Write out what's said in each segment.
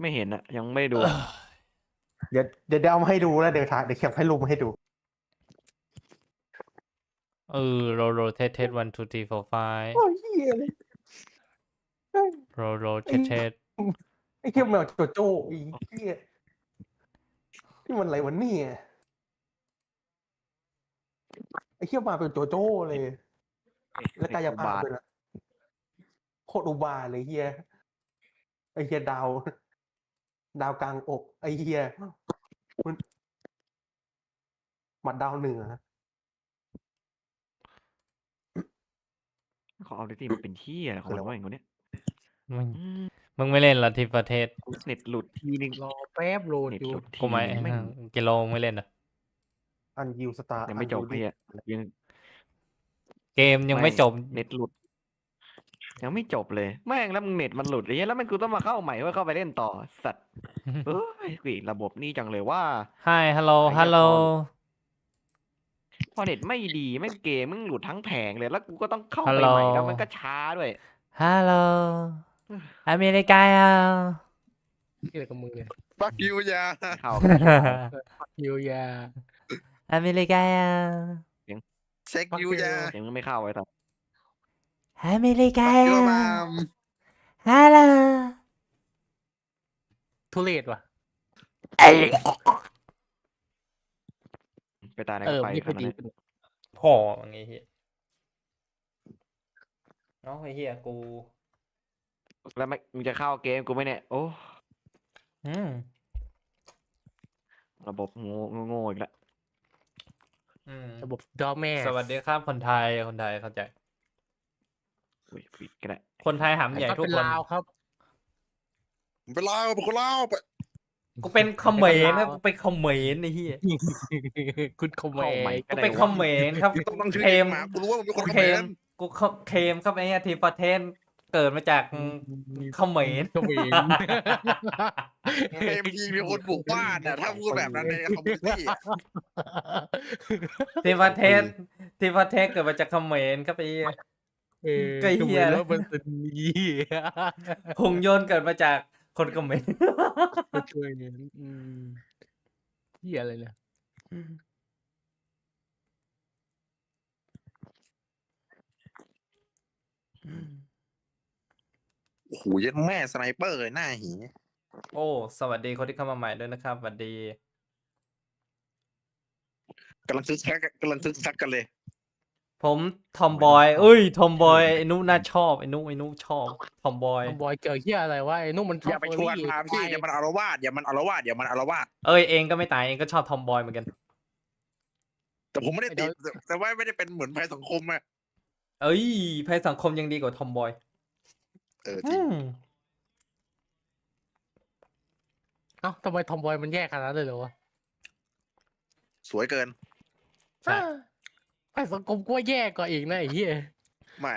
ไม่เห็นอะยังไม่ได้ดูเดี๋ยวเดี๋ยวเดี๋ยวเอามาให้ดูแล้วเดี๋ยวถ่ายเดี๋ยวเขียนให้ลุงมาให้ดู เออโรโรเทสเทส one two three four five โอ้ยเหี้ยเลยเอ้ยโรโรเทสเทสไอ้เหี้ยแมวโจโจ้ไอีเหี้ยนี่มันอะไรวะเนี่ยไอ้เหี้ยมาเป็นโจโจ้เลย แล้วกายภาพด้วยนะโคตรอุบาทเลยเฮีย ไอเฮียดาว ดาวกลางอก ไอเฮียมันหมัดดาวเหนือขอเอาดิตี้มาเป็นที่อะไรของมันวะอย่างเงี้ยมึงอืมมึงไม่เล่นเหรอที่ประเทศเน็ตหลุดทีนึงรอแป๊บโหลดเน็ตอยู่ หลุดทีกูไม่นึงแม่งกิโลไม่เล่นเหรออันยิวสตาร์ยังไม่จบพี่อะยัง เกมยังไม่จบ เน็ตหลุด ยังไม่จบเลย แม่งแล้วมึงเน็ตมันหลุดไอ้เหี้ยแล้วมันกูต้องมาเข้าใหม่เพื่อเข้าไปเล่นต่อสัตว์ เอ้ยกูอีกระบบนี่จังเลยว่า Hi hello ไอ้เหี้ย hello พอเน็ตไม่ดีแม่งเกมมึงหลุดทั้งแผงเลยแล้วกูก็ต้องเข้าฮัไปลโหลใหม่แล้วมันก็ช้าด้วย hello อเมริกาที่อะไรกับมึงเนี่ยฟักยูยาเข้าฮิวยาอเมริกาเซ็กยูยาเสียงมึงไม่เข้าไอ้สัตว์ อเมริกายูมาม hello ทุเรศว่ะ ไปตายในเออไปไม่ขค่อยนาดดีนั้นพ่อไงเฮียน้องไอ้เฮียกูแล้วไม่มึงจะเข้าเกมกูไหมเนี่ย โอ้ อืมระบบโง่โง่ๆอีกแล้วอืมระบบดอแม่สวัสดีครับคนไทยคนไทยเข้าใจ อุ้ยปิดก็ได้คนไทยหำใหญ่ก็ทุกเป็นคน ลาวครับผมเป็นลาวเป็นคนลาวไปกูเป็นคอมเขมนเป็นนะลาวกูเป็นคอมเขมนไอ้เหี้ยคุณคอมเมเข้าใหม่นก็กูได้เป็นคอมเขมนครับไม่ต้องตั้งชื่อเคลเองมหมากูรู้ว่ามันเป็นคนกูเขเคลมมรกูเคลมครับไอ้เหี้ยทีมประเทศเกิดมาจากคอมเขมนคอมเมนเคมทีมีคนบุกบ้านอะถ้าพูดแบบนั้นในคอมมูนิตี้ทีมประเทศทีมประเทศเกิดมาจากคอมเขมนครับไอ้เหี้ย เออก็เหี้ยแล้วมันเป็นเหี้ยหุ่นยนต์เกิดมาจากคนคอมเขมนช่วยเนี่ยอืมเหี้ยอะไรเนี่ยโอ้โหยัดแม่สไนเปอร์เลยหน้าหี โอ้ สวัสดีคนที่เข้ามาใหม่ด้วยนะครับสวัสดี กำลังซึกซักกำลังซึกซักกันเลย ผมทอมบอยเอ้ยทอมบอยไอ้นุน่าชอบไอ้นุไอ้นุชอบทอมบอยบอยเกี่ยวเหี้ยอะไรวะไอ้นุ่มมันอย่าไปชวนมาพี่อย่ามันอารวาสอย่ามันอารวาสอย่ามันอารวาสเอ้ยเองก็ไม่ตายเองก็ชอบทอมบอยเหมือนกัน แต่ผมไม่ได้ติดแต่แต่ว่าไม่ได้เป็นเหมือนภัยสังคมอะเอ้ยภัยสังคมยังดีกว่าทอมบอย เออจริงเอ้าทำไมทอมบอยมันแยกขนาดนั้นเลยเหรอวะสวยเกินใช่ ไอ้สังคมกลัวแย่กว่าอีกนะไอ้เหี้ยไม่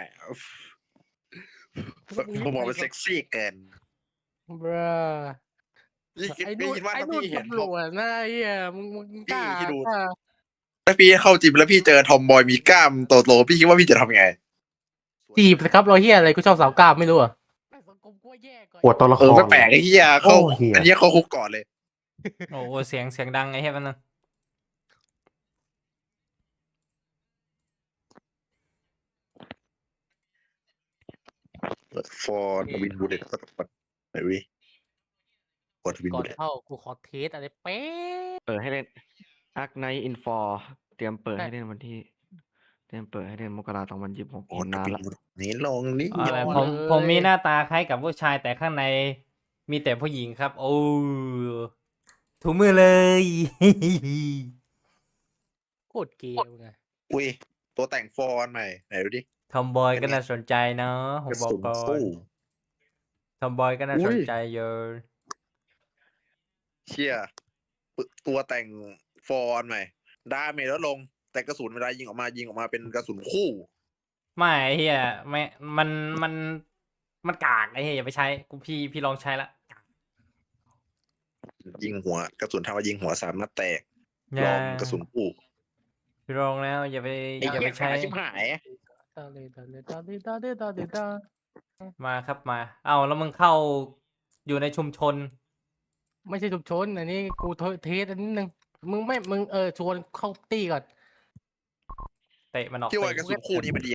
ผมบอกว่าเซ็กซี่เกินบราพี่คิดไอ้พี่นู่นคิดว่าไอ้ถ้านู่นพี่เห็นตำรวจนะไอ้เหี้ยมึงมึงกล้าพี่คิดดูกล้าถ้าพี่เข้าจิมแล้วพี่เจอทอมบอยมีกล้ามโตๆพี่คิดว่าพี่จะทำยังไงจีบสิครับเราเหี้ยอะไรกูชอบสาวกล้ามไม่รู้อะไอ้สังคมกลัวแย่กว่าปวดตัวละคเออรไม่แปลกไอ้เหี้ยเขาโอ้เหี้ย อันนี้เขาคุกก่อนเลย โอ้โหเสียงเสียงดังไอ้เหี้ยมันง ฟอร์ดวินบูเดตไหนวิฟอร์ดวินก่อบูนเดตเข้ากูขอเทสอะไรเป๊ะเปิดให้เล่นอาร์คไนอินฟอร์เตรียมเปิดใช่ให้เล่นวันที่ เตรียมเปิดให้เล่นมกราสองพันยี่สิบหกโอ้นานละ นี่ลงนี่อะไรยอดผมเลยผมมีหน้าตาคล้ายกับผู้ชายแต่ข้างในมีแต่ผู้หญิงครับ โอ้ถูมือเลย โคตรเกมไงอุ้ยตัวแต่งฟอร์นใหม่ไหนดูดิ ทอมบอยเป็ก็นไงน่าสนใจเนาะผกมระบอกสุนก่อนสู้ทอมบอยก็น่าอุ้สนยใจเยอะเชี่ยปึตัวแต่งฟอร์นใหม่ดาเมจลดลง แต่กระสุนเวลายิงออกมายิงออกมาเป็นกระสุนคู่ ไม่ไอ้เฮียไม่มันมันมันกากไอ้เฮียอย่าไปใช้กูพี่พี่ลองใช้ละยิงหัว กระสุนทำมายิงหัวสามนัดแตกอลย่าองกระสุนคู่พี่ลองแล้ว อย่าไปไอ้อย่าเหี้ไปยใช้ขาชิบหาย ตาเลยตาเลยตาเลยตาเลยตาเลยตามาครับมา เอาแล้วมึงเข้าอยู่ในชุมชน ไม่ใช่ชุมชน อันนี้กูเทสอันนิดนึง มึงไม่ มึงเออชวนเข้าตี้ก่อน เตะมันออกที่ว่าไป กระสุนคู่นี้มันดี